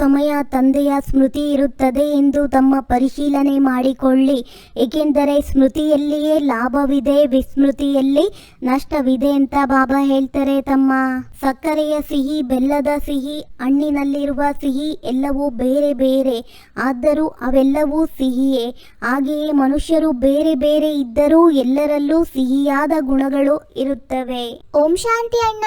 ಸಮಯ ತಂದೆಯ ಸ್ಮೃತಿ ಇರುತ್ತದೆ ಎಂದು ತಮ್ಮ ಪರಿಶೀಲನೆ ಮಾಡಿಕೊಳ್ಳಿ. ಏಕೆಂದರೆ ಸ್ಮೃತಿಯಲ್ಲಿಯೇ ಲಾಭವಿದೆ, ವಿಸ್ಮೃತಿಯಲ್ಲಿ ನಷ್ಟವಿದೆ ಅಂತ ಬಾಬಾ ಹೇಳ್ತಾರೆ. ತಮ್ಮ ಸಕ್ಕರೆಯ ಸಿಹಿ, ಬೆಲ್ಲದ ಸಿಹಿ, ಹಣ್ಣಿನಲ್ಲಿರುವ ಸಿಹಿ ಎಲ್ಲವೂ ಬೇರೆ ಬೇರೆ. ಆದರೂ ಅವೆಲ್ಲವೂ ಸಿಹಿಯೇ. ಹಾಗೆಯೇ ಮನುಷ್ಯರು ಬೇರೆ ಬೇರೆ ಇದ್ದರೂ ಎಲ್ಲರಲ್ಲೂ ಸಿಹಿಯಾದ ಗುಣಗಳು ಇರುತ್ತವೆ. ಓಂ ಶಾಂತಿ ಅಣ್ಣ.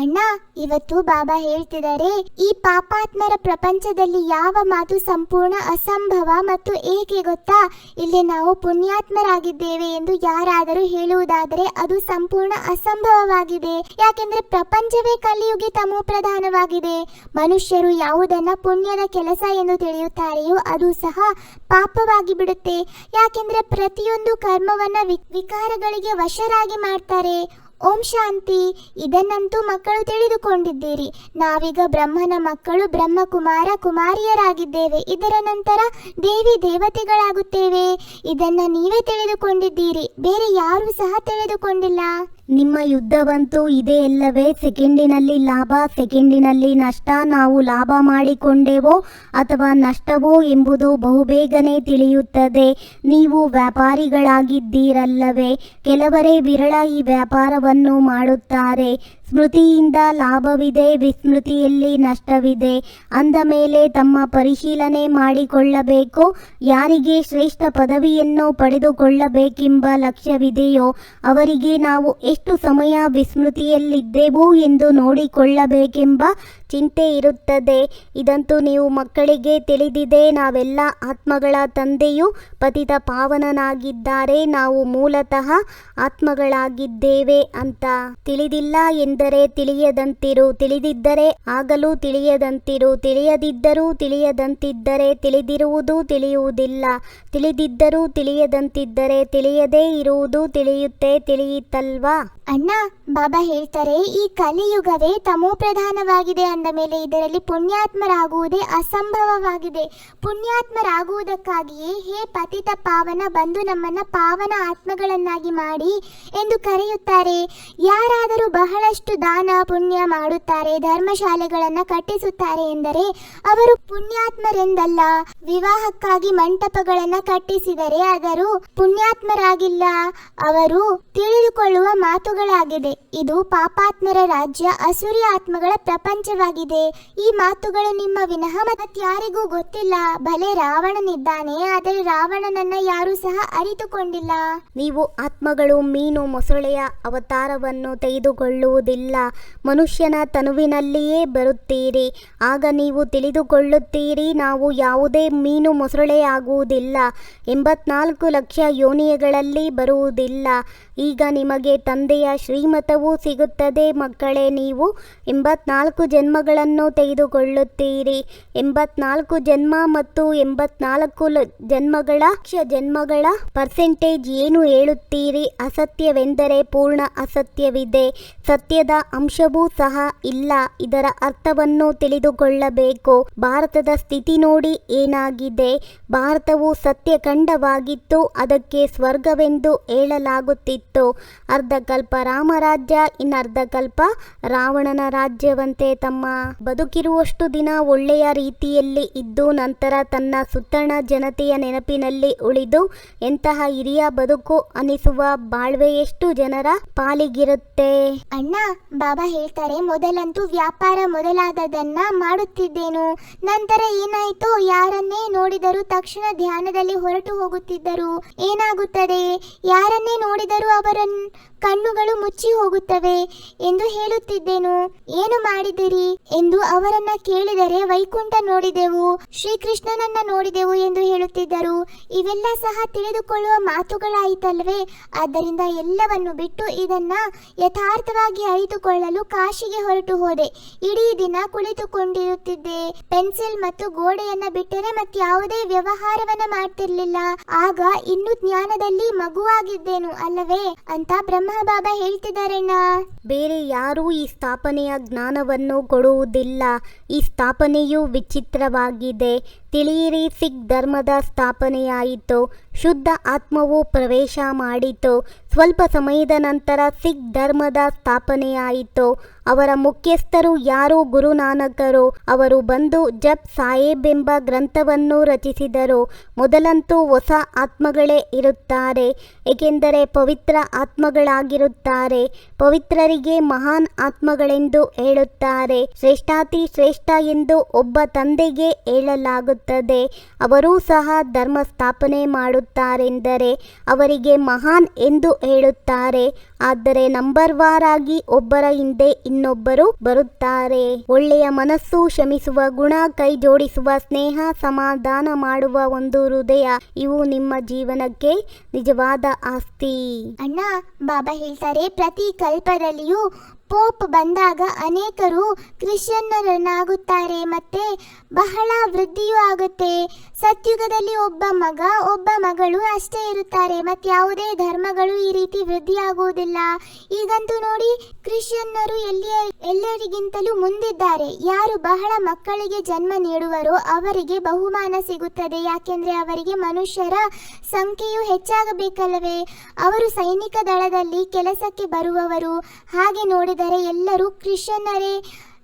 ಅಣ್ಣ, ಇವತ್ತು ಬಾಬಾ ಹೇಳ್ತಿದ್ದಾರೆ, ಈ ಪಾಪಾತ್ಮರ ಪ್ರಪಂಚದಲ್ಲಿ ಯಾವ ಮಾತು ಸಂಪೂರ್ಣ ಅಸಂಭವ ಮತ್ತು ಏಕೆ ಗೊತ್ತಾ? ಇಲ್ಲಿ ನಾವು ಪುಣ್ಯಾತ್ಮರಾಗಿದ್ದೇವೆ ಎಂದು ಯಾರಾದರೂ ಹೇಳುವುದಾದರೆ ಅದು ಸಂಪೂರ್ಣ ಅಸಂಭವವಾಗಿದೆ. ಯಾಕೆಂದ್ರೆ ಪ್ರಪಂಚವೇ ಕಲಿಯುಗೆ ತಮೋ ಪ್ರಧಾನವಾಗಿದೆ. ಮನುಷ್ಯರು ಯಾವುದನ್ನ ಪುಣ್ಯದ ಕೆಲಸ ಎಂದು ತಿಳಿಯುತ್ತಾರೆಯೋ ಅದು ಸಹ ಪಾಪವಾಗಿ ಬಿಡುತ್ತೆ. ಯಾಕೆಂದ್ರೆ ಪ್ರತಿಯೊಂದು ಕರ್ಮವನ್ನ ವಿಕಾರಗಳಿಗೆ ವಶರಾಗಿ ಮಾಡ್ತಾರೆ. ಓಂ ಶಾಂತಿ. ಇದನ್ನಂತೂ ಮಕ್ಕಳು ತಿಳಿದುಕೊಂಡಿದ್ದೀರಿ. ನಾವೀಗ ಬ್ರಹ್ಮನ ಮಕ್ಕಳು ಬ್ರಹ್ಮಕುಮಾರ ಕುಮಾರಿಯರಾಗಿದ್ದೇವೆ. ಇದರ ನಂತರ ದೇವಿ ದೇವತೆಗಳಾಗುತ್ತೇವೆ. ಇದನ್ನು ನೀವೇ ತಿಳಿದುಕೊಂಡಿದ್ದೀರಿ. ಬೇರೆ ಯಾರೂ ಸಹ ತಿಳಿದುಕೊಂಡಿಲ್ಲ. ನಿಮ್ಮ ಯುದ್ಧವಂತೂ ಇದೆ ಎಲ್ಲವೇ? ಸೆಕೆಂಡಿನಲ್ಲಿ ಲಾಭ, ಸೆಕೆಂಡಿನಲ್ಲಿ ನಷ್ಟ. ನಾವು ಲಾಭ ಮಾಡಿಕೊಂಡೆವೋ ಅಥವಾ ನಷ್ಟವೋ ಎಂಬುದು ಬಹುಬೇಗನೆ ತಿಳಿಯುತ್ತದೆ. ನೀವು ವ್ಯಾಪಾರಿಗಳಾಗಿದ್ದೀರಲ್ಲವೇ? ಕೆಲವರೇ ವಿರಳ ಈ ವ್ಯಾಪಾರವನ್ನು ಮಾಡುತ್ತಾರೆ. ಸ್ಮೃತಿಯಿಂದ ಲಾಭವಿದೆ, ವಿಸ್ಮೃತಿಯಲ್ಲಿ ನಷ್ಟವಿದೆ. ಅಂದ ಮೇಲೆ ತಮ್ಮ ಪರಿಶೀಲನೆ ಮಾಡಿಕೊಳ್ಳಬೇಕು. ಯಾರಿಗೆ ಶ್ರೇಷ್ಠ ಪದವಿಯನ್ನು ಪಡೆದುಕೊಳ್ಳಬೇಕೆಂಬ ಲಕ್ಷ್ಯವಿದೆಯೋ ಅವರಿಗೆ ನಾವು ಎಷ್ಟು ಸಮಯ ವಿಸ್ಮೃತಿಯಲ್ಲಿದ್ದೆವು ಎಂದು ನೋಡಿಕೊಳ್ಳಬೇಕೆಂಬ ಚಿಂತೆ ಇರುತ್ತದೆ. ಇದಂತೂ ನೀವು ಮಕ್ಕಳಿಗೆ ತಿಳಿದಿದೆ. ನಾವೆಲ್ಲ ಆತ್ಮಗಳ ತಂದೆಯು ಪತಿತ ಪಾವನನಾಗಿದ್ದಾರೆ. ನಾವು ಮೂಲತಃ ಆತ್ಮಗಳಾಗಿದ್ದೇವೆ ಅಂತ ತಿಳಿದಿಲ್ಲ ಎಂದರೆ ತಿಳಿಯದಂತಿರು. ತಿಳಿದಿದ್ದರೆ ಆಗಲೂ ತಿಳಿಯದಂತಿರು. ತಿಳಿಯದಿದ್ದರೂ ತಿಳಿಯದಂತಿದ್ದರೆ ತಿಳಿದಿರುವುದು ತಿಳಿಯುವುದಿಲ್ಲ. ತಿಳಿದಿದ್ದರೂ ತಿಳಿಯದಂತಿದ್ದರೆ ತಿಳಿಯದೇ ಇರುವುದು ತಿಳಿಯುತ್ತೆ, ತಿಳಿಯಿತಲ್ವಾ? ಅಣ್ಣ, ಬಾಬಾ ಹೇಳ್ತಾರೆ, ಈ ಕಲಿಯುಗವೇ ತಮೋ ಪ್ರಧಾನವಾಗಿದೆ ಅಂದ ಮೇಲೆ ಇದರಲ್ಲಿ ಪುಣ್ಯಾತ್ಮರಾಗುವುದೇ ಅಸಂಭವವಾಗಿದೆ. ಪುಣ್ಯಾತ್ಮರಾಗುವುದಕ್ಕಾಗಿಯೇ ಹೇ ಪತಿತ ಪಾವನ, ಬಂದು ನಮ್ಮನ್ನ ಪಾವನ ಆತ್ಮಗಳನ್ನಾಗಿ ಮಾಡಿ ಎಂದು ಕರೆಯುತ್ತಾರೆ. ಯಾರಾದರೂ ಬಹಳಷ್ಟು ದಾನ, ಪುಣ್ಯ ಮಾಡುತ್ತಾರೆ, ಧರ್ಮಶಾಲೆಗಳನ್ನು ಕಟ್ಟಿಸುತ್ತಾರೆ ಎಂದರೆ ಅವರು ಪುಣ್ಯಾತ್ಮರೆಂದಲ್ಲ. ವಿವಾಹಕ್ಕಾಗಿ ಮಂಟಪಗಳನ್ನ ಕಟ್ಟಿಸಿದರೆ ಆದರೂ ಪುಣ್ಯಾತ್ಮರಾಗಿಲ್ಲ. ಅವರು ತಿಳಿದುಕೊಳ್ಳುವ ಮಾತುಗಳಾಗಿದೆ. ಇದು ಪಾಪಾತ್ಮರ ರಾಜ್ಯ, ಅಸುರಿ ಆತ್ಮಗಳ ಪ್ರಪಂಚವಾಗಿದೆ. ಈ ಮಾತುಗಳು ನಿಮ್ಮ ವಿನಃ ಮತ್ತಾರಿಗೂ ಗೊತ್ತಿಲ್ಲ. ಭಲೆ ರಾವಣನಿದ್ದಾನೆ, ಆದರೆ ರಾವಣನನ್ನ ಯಾರು ಸಹ ಅರಿತುಕೊಂಡಿಲ್ಲ. ನೀವು ಆತ್ಮಗಳು, ಮೀನು, ಮೊಸಳೆಯ ಅವತಾರವನ್ನು ತೆಗೆದುಕೊಳ್ಳುವುದಿಲ್ಲ. ಮನುಷ್ಯನ ತನುವಿನಲ್ಲಿಯೇ ಬರುತ್ತೀರಿ. ಆಗ ನೀವು ತಿಳಿದುಕೊಳ್ಳುತ್ತೀರಿ, ನಾವು ಯಾವುದೇ ಮೀನು ಮೊಸಳೆಯಾಗುವುದಿಲ್ಲ ಎಂಬತ್ನಾಲ್ಕು ಲಕ್ಷ ಯೋನಿಯಗಳಲ್ಲಿ ಬರುವುದಿಲ್ಲ. ಈಗ ನಿಮಗೆ ತಂದೆಯ ಶ್ರೀಮತವೂ ಸಿಗುತ್ತದೆ. ಮಕ್ಕಳೇ, ನೀವು ಎಂಬತ್ನಾಲ್ಕು ಜನ್ಮಗಳನ್ನು ತೆಗೆದುಕೊಳ್ಳುತ್ತೀರಿ. ಎಂಬತ್ನಾಲ್ಕು ಜನ್ಮ ಮತ್ತು ಎಂಬತ್ನಾಲ್ಕು ಜನ್ಮಗಳ ಲಕ್ಷ ಜನ್ಮಗಳ ಪರ್ಸೆಂಟೇಜ್ ಏನು ಹೇಳುತ್ತೀರಿ? ಅಸತ್ಯವೆಂದರೆ ಪೂರ್ಣ ಅಸತ್ಯವಿದೆ. ಸತ್ಯದ ಅಂಶವೂ ಸಹ ಇಲ್ಲ. ಇದರ ಅರ್ಥವನ್ನು ತಿಳಿದುಕೊಳ್ಳಬೇಕು. ಭಾರತದ ಸ್ಥಿತಿ ನೋಡಿ ಏನಾಗಿದೆ? ಭಾರತವು ಸತ್ಯ ಖಂಡವಾಗಿತ್ತು ಅದಕ್ಕೆ ಸ್ವರ್ಗವೆಂದು ಹೇಳಲಾಗುತ್ತಿತ್ತು. ಅರ್ಧಕಲ್ಪ ರಾಮರಾಜ್ಯ, ಇನ್ನರ್ಧಕಲ್ಪ ರಾವಣನ ರಾಜ್ಯವಂತೆ ತಮ್ಮ ಬದುಕಿರುವಷ್ಟು ದಿನ ಒಳ್ಳೆಯ ರೀತಿಯಲ್ಲಿ ಇದ್ದು ನಂತರ ತನ್ನ ಸುತ್ತಣ ಜನತೆಯ ನೆನಪಿನಲ್ಲಿ ಉಳಿದು ಎಂತಹ ಹಿರಿಯ ಬದುಕು ಅನಿಸುವ ಬಾಳ್ವೆಯಷ್ಟು ಜನರ ಪಾಲಿಗಿರುತ್ತೆ. ಅಣ್ಣ, ಬಾಬಾ ಹೇಳ್ತಾರೆ, ಮೊದಲಂತೂ ವ್ಯಾಪಾರ ಮೊದಲಾದದನ್ನ ಮಾಡುತ್ತಿದ್ದೇನು. ನಂತರ ಏನಾಯ್ತು? ಯಾರನ್ನೇ ನೋಡಿದರೂ ತಕ್ಷಣ ಧ್ಯಾನದಲ್ಲಿ ಹೊರಟು ಹೋಗುತ್ತಿದ್ದರು. ಏನಾಗುತ್ತದೆ? ಯಾರನ್ನೇ ನೋಡಿದರೂ ಅವರ ಕಣ್ಣುಗಳು ಮುಚ್ಚಿ ಹೋಗುತ್ತವೆ ಎಂದು ಹೇಳುತ್ತಿದ್ದೇನು. ಏನು ಮಾಡಿದಿರಿ ಎಂದು ಅವರನ್ನ ಕೇಳಿದರೆ ವೈಕುಂಠ ನೋಡಿದೆವು. ಶ್ರೀಕೃಷ್ಣನನ್ನ ನೋಡಿದೆವು ಎಂದು ಹೇಳುತ್ತಿದ್ದರು. ಇವೆಲ್ಲ ಸಹ ತಿಳಿದುಕೊಳ್ಳುವ ಮಾತುಗಳಾಯಿತಲ್ವೇ? ಆದ್ದರಿಂದ ಎಲ್ಲವನ್ನು ಬಿಟ್ಟು ಇದನ್ನ ಯಥಾರ್ಥವಾಗಿ ಅರಿತುಕೊಳ್ಳಲು ಕಾಶಿಗೆ ಹೊರಟು ಹೋದೆ. ಇಡೀ ದಿನ ಕುಳಿತುಕೊಂಡಿರುತ್ತಿದ್ದೆ. ಪೆನ್ಸಿಲ್ ಮತ್ತು ಗೋಡೆಯನ್ನ ಬಿಟ್ಟರೆ ಮತ್ಯಾವುದೇ ವ್ಯವಹಾರವನ್ನ ಮಾಡ್ತಿರ್ಲಿಲ್ಲ. ಆಗ ಇನ್ನು ಜ್ಞಾನದಲ್ಲಿ ಮಗುವಾಗಿದ್ದೇನು ಅಲ್ಲವೇ? ಅಂತ ಬ್ರಹ್ಮ ಬಾಬಾ ಹೇಳ್ತಿದ್ದಾರಣ್ಣ. ಬೇರೆ ಯಾರೂ ಈ ಸ್ಥಾಪನೆಯ ಜ್ಞಾನವನ್ನು ಕೊಡುವುದಿಲ್ಲ ಈ ಸ್ಥಾಪನೆಯು ವಿಚಿತ್ರವಾಗಿದೆ. ತಿಳಿಯಿರಿ ಸಿಖ್ ಧರ್ಮದ ಸ್ಥಾಪನೆಯಾಯಿತು, ಶುದ್ಧ ಆತ್ಮವು ಪ್ರವೇಶ ಮಾಡಿತು. ಸ್ವಲ್ಪ ಸಮಯದ ನಂತರ ಸಿಖ್ ಧರ್ಮದ ಸ್ಥಾಪನೆಯಾಯಿತು. ಅವರ ಮುಖ್ಯಸ್ಥರು ಯಾರು? ಗುರುನಾನಕರು. ಅವರು ಬಂದು ಜಪ್ ಸಾಹೇಬ್ ಎಂಬ ಗ್ರಂಥವನ್ನು ರಚಿಸಿದರು. ಮೊದಲಂತೂ ಹೊಸ ಆತ್ಮಗಳೇ ಇರುತ್ತಾರೆ, ಏಕೆಂದರೆ ಪವಿತ್ರ ಆತ್ಮಗಳಾಗಿರುತ್ತಾರೆ. ಪವಿತ್ರರಿಗೆ ಮಹಾನ್ ಆತ್ಮಗಳೆಂದು ಹೇಳುತ್ತಾರೆ. ಶ್ರೇಷ್ಠಾತಿ ಶ್ರೇಷ್ಠ ಎಂದು ಒಬ್ಬ ತಂದೆಗೆ ಹೇಳಲಾಗುತ್ತದೆ. ಅವರೂ ಸಹ ಧರ್ಮ ಸ್ಥಾಪನೆ ಮಾಡುತ್ತಾರೆಂದರೆ ಅವರಿಗೆ ಮಹಾನ್ ಎಂದು ಹೇಳುತ್ತಾರೆ. ಆದರೆ ನಂಬರ್ ವಾರ್ ಆಗಿ ಒಬ್ಬರ ಹಿಂದೆ ಇನ್ನೊಬ್ಬರು ಬರುತ್ತಾರೆ. ಒಳ್ಳೆಯ ಮನಸ್ಸು ಶ್ರಮಿಸುವ ಗುಣ, ಕೈ ಜೋಡಿಸುವ ಸ್ನೇಹ, ಸಮಾಧಾನ ಮಾಡುವ ಒಂದು ಹೃದಯ, ಇವು ನಿಮ್ಮ ಜೀವನಕ್ಕೆ ನಿಜವಾದ ಆಸ್ತಿ. ಅಣ್ಣ, ಬಾಬಾ ಹೇಳ್ತಾರೆ, ಪ್ರತಿ ಕಲ್ಪದಲ್ಲಿಯೂ ಪೋಪ್ ಬಂದಾಗ ಅನೇಕರು ಕ್ರಿಶ್ಚಿಯನ್ನರನ್ನಾಗುತ್ತಾರೆ ಮತ್ತೆ ಬಹಳ ವೃದ್ಧಿಯೂ ಆಗುತ್ತೆ. ಸತ್ಯುಗದಲ್ಲಿ ಒಬ್ಬ ಮಗ, ಒಬ್ಬ ಮಗಳು ಅಷ್ಟೇ ಇರುತ್ತಾರೆ. ಮತ್ತೆ ಯಾವುದೇ ಧರ್ಮಗಳು ಈ ರೀತಿ ವೃದ್ಧಿಯಾಗುವುದಿಲ್ಲ. ಈಗಂತೂ ನೋಡಿ, ಕ್ರಿಶ್ಚಿಯನ್ನರು ಎಲ್ಲಿಯ, ಎಲ್ಲರಿಗಿಂತಲೂ ಮುಂದಿದ್ದಾರೆ. ಯಾರು ಬಹಳ ಮಕ್ಕಳಿಗೆ ಜನ್ಮ ನೀಡುವರೋ ಅವರಿಗೆ ಬಹುಮಾನ ಸಿಗುತ್ತದೆ. ಯಾಕೆಂದ್ರೆ ಅವರಿಗೆ ಮನುಷ್ಯರ ಸಂಖ್ಯೆಯು ಹೆಚ್ಚಾಗಬೇಕಲ್ಲವೇ? ಅವರು ಸೈನಿಕ ದಳದಲ್ಲಿ ಕೆಲಸಕ್ಕೆ ಬರುವವರು. ಹಾಗೆ ನೋಡಿದರೆ ಎಲ್ಲರೂ ಕ್ರಿಶ್ಚಿಯನ್ನರೇ.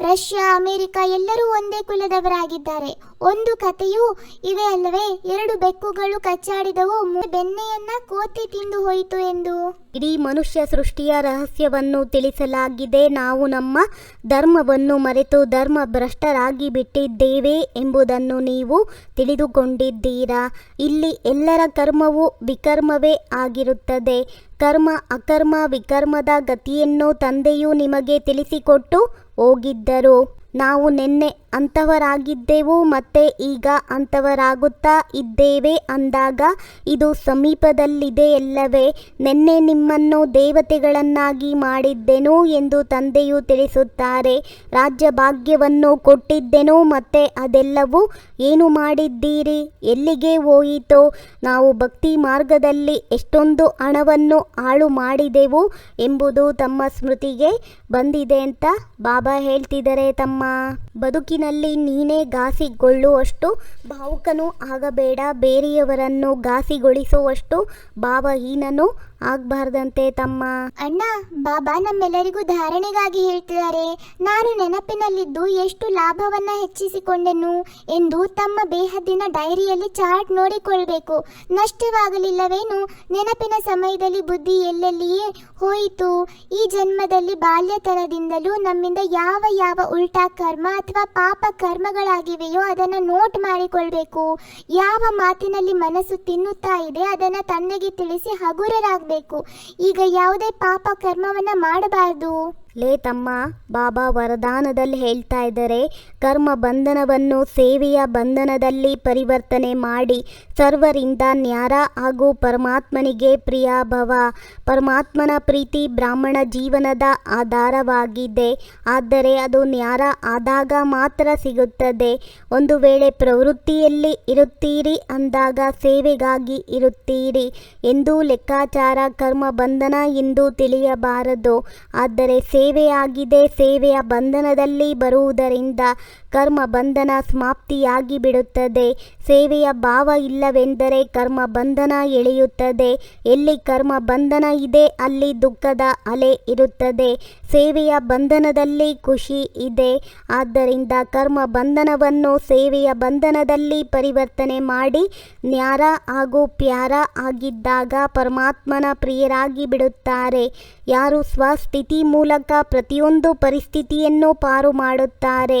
ರಷ್ಯಾ, ಅಮೆರಿಕ ಎಲ್ಲರೂ ಒಂದೇ ಕುಲದವರಾಗಿದ್ದಾರೆ. ಒಂದು ಕಥೆಯೂ ಇವೆ ಅಲ್ಲವೇ? ಎರಡು ಬೆಕ್ಕುಗಳು ಕಚ್ಚಾಡಿದವು ಬೆಣ್ಣೆಯನ್ನ ಕೋತಿ ತಿಂದು ಹೋಯಿತು ಎಂದು. ಇಡೀ ಮನುಷ್ಯ ಸೃಷ್ಟಿಯ ರಹಸ್ಯವನ್ನು ತಿಳಿಸಲಾಗಿದೆ. ನಾವು ನಮ್ಮ ಧರ್ಮವನ್ನು ಮರೆತು ಧರ್ಮ ಭ್ರಷ್ಟರಾಗಿ ಬಿಟ್ಟಿದ್ದೇವೆ ಎಂಬುದನ್ನು ನೀವು ತಿಳಿದುಕೊಂಡಿದ್ದೀರಾ? ಇಲ್ಲಿ ಎಲ್ಲರ ಕರ್ಮವು ವಿಕರ್ಮವೇ ಆಗಿರುತ್ತದೆ. ಕರ್ಮ ಅಕರ್ಮ ವಿಕರ್ಮದ ಗತಿಯನ್ನು ತಂದೆಯು ನಿಮಗೆ ತಿಳಿಸಿಕೊಟ್ಟು ಹೋಗಿದ್ದರು. ನಾವು ನಿನ್ನೆ ಅಂಥವರಾಗಿದ್ದೆವು ಮತ್ತೆ ಈಗ ಅಂತವರಾಗುತ್ತಾ ಇದ್ದೇವೆ ಅಂದಾಗ ಇದು ಸಮೀಪದಲ್ಲಿದೆ ಎಲ್ಲವೇ ನಿನ್ನೆ ನಿಮ್ಮನ್ನು ದೇವತೆಗಳನ್ನಾಗಿ ಮಾಡಿದ್ದೆನು ಎಂದು ತಂದೆಯು ತಿಳಿಸುತ್ತಾರೆ, ರಾಜ್ಯ ಭಾಗ್ಯವನ್ನು ಕೊಟ್ಟಿದ್ದೆನು, ಮತ್ತೆ ಅದೆಲ್ಲವೂ ಏನು ಮಾಡಿದ್ದೀರಿ, ಎಲ್ಲಿಗೆ ಹೋಯಿತೋ, ನಾವು ಭಕ್ತಿ ಮಾರ್ಗದಲ್ಲಿ ಎಷ್ಟೊಂದು ಹಣವನ್ನು ಹಾಳು ಮಾಡಿದೆವು ಎಂಬುದು ತಮ್ಮ ಸ್ಮೃತಿಗೆ ಬಂದಿದೆ ಅಂತ ಬಾಬಾ ಹೇಳ್ತಿದ್ದಾರೆ ತಮ್ಮ ಬದುಕಿನಲ್ಲಿ ನೀನೇ ಘಾಸಿಗೊಳ್ಳುವಷ್ಟು ಭಾವುಕನೂ ಆಗಬೇಡ ಬೇರೆಯವರನ್ನು ಘಾಸಿಗೊಳಿಸುವಷ್ಟು ಭಾವಹೀನನು ಆಗಬಾರ್ದಂತೆ ತಮ್ಮ. ಅಣ್ಣ, ಬಾಬಾ ನಮ್ಮೆಲ್ಲರಿಗೂ ಧಾರಣೆಗಾಗಿ ಹೇಳ್ತಿದ್ದಾರೆ. ನಾನು ನೆನಪಿನಲ್ಲಿದ್ದು ಎಷ್ಟು ಲಾಭವನ್ನ ಹೆಚ್ಚಿಸಿಕೊಂಡೆನು ಎಂದು ತಮ್ಮ ಬೇಹದ್ದಿನ ಡೈರಿಯಲ್ಲಿ ಚಾರ್ಟ್ ನೋಡಿಕೊಳ್ಬೇಕು. ನಷ್ಟವಾಗಲಿಲ್ಲವೇನು? ನೆನಪಿನ ಸಮಯದಲ್ಲಿ ಬುದ್ಧಿ ಎಲ್ಲೆಲ್ಲಿಯೇ ಹೋಯಿತು? ಈ ಜನ್ಮದಲ್ಲಿ ಬಾಲ್ಯತನದಿಂದಲೂ ನಮ್ಮಿಂದ ಯಾವ ಯಾವ ಉಲ್ಟಾ ಕರ್ಮ ಅಥವಾ ಪಾಪ ಕರ್ಮಗಳಾಗಿವೆಯೋ ಅದನ್ನು ನೋಟ್ ಮಾಡಿಕೊಳ್ಬೇಕು. ಯಾವ ಮಾತಿನಲ್ಲಿ ಮನಸ್ಸು ತಿನ್ನುತ್ತಾ ಇದೆ ಅದನ್ನು ತಂದೆಗೆ ತಿಳಿಸಿ ಹಗುರರಾಗಬೇಕು ಈಗ ಯಾವುದೇ ಪಾಪ ಕರ್ಮವನ್ನ ಮಾಡಬಾರದು. ಲೇ ತಮ್ಮ, ಬಾಬಾ ವರದಾನದಲ್ಲಿ ಹೇಳ್ತಾ ಇದ್ದಾರೆ, ಕರ್ಮ ಬಂಧನವನ್ನು ಸೇವೆಯ ಬಂಧನದಲ್ಲಿ ಪರಿವರ್ತನೆ ಮಾಡಿ, ಸರ್ವರಿಂದ ನ್ಯಾರ ಹಾಗೂ ಪರಮಾತ್ಮನಿಗೆ ಪ್ರಿಯ ಭವ. ಪರಮಾತ್ಮನ ಪ್ರೀತಿ ಬ್ರಾಹ್ಮಣ ಜೀವನದ ಆಧಾರವಾಗಿದೆ, ಆದರೆ ಅದು ನ್ಯಾರ ಆದಾಗ ಮಾತ್ರ ಸಿಗುತ್ತದೆ. ಒಂದು ವೇಳೆ ಪ್ರವೃತ್ತಿಯಲ್ಲಿ ಇರುತ್ತೀರಿ, ಅಂದಾಗ ಸೇವೆಗಾಗಿ ಇರುತ್ತೀರಿ ಎಂದು ಲೆಕ್ಕಾಚಾರ, ಕರ್ಮ ಬಂಧನ ಎಂದು ತಿಳಿಯಬಾರದು. ಆದರೆ ಸೇವೆಯಾಗಿದೆ. ಸೇವೆಯ ಬಂಧನದಲ್ಲಿ ಬರುವುದರಿಂದ ಕರ್ಮ ಬಂಧನ ಸಮಾಪ್ತಿಯಾಗಿ ಬಿಡುತ್ತದೆ ಸೇವೆಯ ಭಾವ ಇಲ್ಲವೆಂದರೆ ಕರ್ಮ ಬಂಧನ ಎಳೆಯುತ್ತದೆ. ಎಲ್ಲಿ ಕರ್ಮ ಬಂಧನ ಇದೆ, ಅಲ್ಲಿ ದುಃಖದ ಅಲೆ ಇರುತ್ತದೆ. ಸೇವೆಯ ಬಂಧನದಲ್ಲಿ ಖುಷಿ ಇದೆ. ಆದ್ದರಿಂದ ಕರ್ಮ ಬಂಧನವನ್ನು ಸೇವೆಯ ಬಂಧನದಲ್ಲಿ ಪರಿವರ್ತನೆ ಮಾಡಿ, ನ್ಯಾರ ಹಾಗೂ ಪ್ಯಾರ ಆಗಿದ್ದಾಗ ಪರಮಾತ್ಮನ ಪ್ರಿಯರಾಗಿ ಬಿಡುತ್ತಾರೆ ಯಾರು ಸ್ವಸ್ಥಿತಿ ಮೂಲಕ ಪ್ರತಿಯೊಂದು ಪರಿಸ್ಥಿತಿಯನ್ನು ಪಾರು ಮಾಡುತ್ತಾರೆ